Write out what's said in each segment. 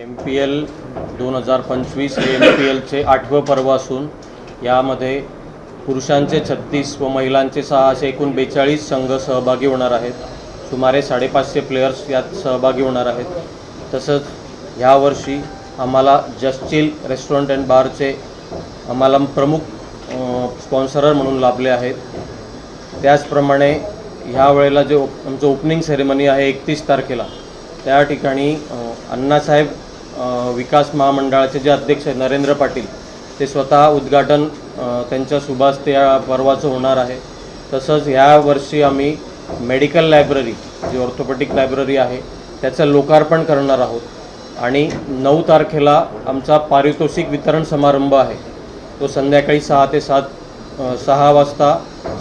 M P L दोन हजार पंचवीस हे एम पी एलचे आठवं पर्व असून यामध्ये पुरुषांचे छत्तीस व महिलांचे सहा असे एकूण बेचाळीस संघ सहभागी होणार आहेत. सुमारे साडेपाचशे प्लेयर्स यात सहभागी होणार आहेत. तसंच ह्यावर्षी आम्हाला जस्चिल रेस्टॉरंट अँड बारचे आम्हाला प्रमुख स्पॉन्सरर म्हणून लाभले आहेत. त्याचप्रमाणे ह्या वेळेला जे ओप आमचं ओपनिंग सेरेमनी आहे एकतीस तारखेला. त्या ठिकाणी अण्णासाहेब विकास महामंडळाचे जे अध्यक्ष आहेत नरेंद्र पाटील ते स्वतः उद्घाटन त्यांच्या सुभाष या पर्वाचं होणार आहे. तसंच ह्या वर्षी आम्ही मेडिकल लायब्ररी जी ऑर्थोपेटिक लायब्ररी आहे त्याचं लोकार्पण करणार आहोत. आणि नऊ तारखेला आमचा पारितोषिक वितरण समारंभ आहे. तो संध्याकाळी सहा ते सात सहा वाजता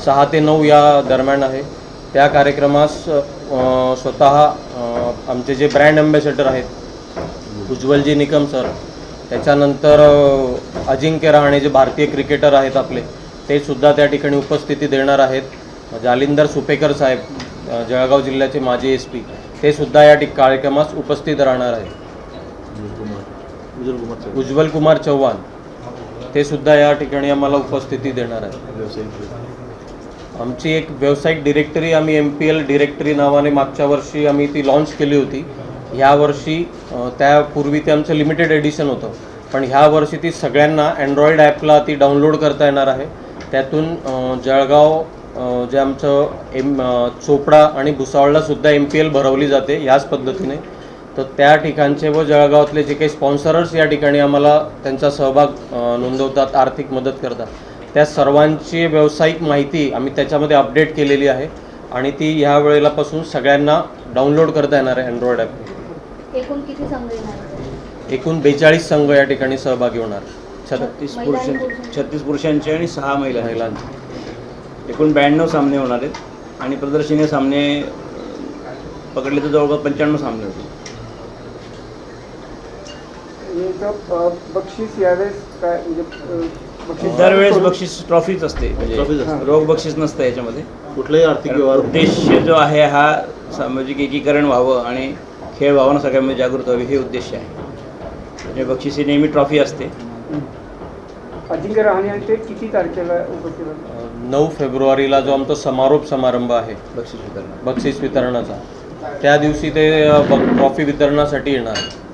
सहा ते नऊ या दरम्यान आहे. त्या कार्यक्रमास स्वतः आमचे जे ब्रँड अँबॅसेडर आहेत उज्ज्वलजी निकम सर त्याच्यानंतर अजिंक्य रहाणे जे भारतीय क्रिकेटर आहेत आपले ते सुद्धा त्या ठिकाणी उपस्थिती देणार आहेत. जालिंदर सुपेकर साहेब जळगाव जिल्ह्याचे माजी एस पी ते सुद्धा या ठिक कार्यक्रमास उपस्थित राहणार आहेत. उज्ज्वल कुमार चव्हाण ते सुद्धा या ठिकाणी आम्हाला उपस्थिती देणार आहेत. आमची एक व्यावसायिक डिरेक्टरी आम्ही एम पी एल डिरेक्टरी नावाने मागच्या वर्षी आम्ही ती लॉन्च केली होती. ह्या वर्षी त्यापूर्वी ते आमचं लिमिटेड एडिशन होतं. पण ह्या वर्षी ती सगळ्यांना अँड्रॉइड ॲपला ती डाउनलोड करता येणार आहे. त्यातून जळगाव जे आमचं एम चोपडा आणि भुसावळलासुद्धा एम पी एल भरवली जाते याच पद्धतीने. तर त्या ठिकाणचे व जळगावातले जे काही स्पॉन्सरर्स या ठिकाणी आम्हाला त्यांचा सहभाग नोंदवतात आर्थिक मदत करतात. त्या सर्वांची व्यावसायिक माहिती आम्ही त्याच्यामध्ये अपडेट केलेली आहे. आणि ती ह्या वेळेलापासून सगळ्यांना डाउनलोड करता येणार आहे अँड्रॉइड ॲप एकूण किती संघ येणार? एकूण बेचाळीस संघ या ठिकाणी सहभागी होणार. छत छत्तीस पुरुषांचे. छत्तीस पुरुषांचे आणि सहा महिला महिलांचे. एकूण ब्याण्णव सामने होणार आहेत आणि प्रदर्शनीय सामने पकडले तर जवळपास पंच्याण्णव सामने अ, बक्षीस यावेळेस काय म्हणजे बक्षीस दरवेळेस बक्षीस ट्रॉफीच असते ट्रॉफीच म्हणजे असते. रोख बक्षीस नसतं याच्यामध्ये. कुठलाही आर्थिक व्यवहार उद्देश जो आहे हा सामाजिक एकीकरण व्हावं आणि खेळ भावना सगळ्यांमध्ये जागृत व्हावी हे उद्देश आहे. म्हणजे बक्षीस ही नेहमी ट्रॉफी असते. अजिंक्य रहाणे किती तारखेला उपस्थित नऊ फेब्रुवारीला जो आमचा समारोप समारंभ आहे बक्षीस वितरण बक्षीस वितरणाचा त्या दिवशी ते अ, ब- ट्रॉफी वितरणासाठी येणार आहे.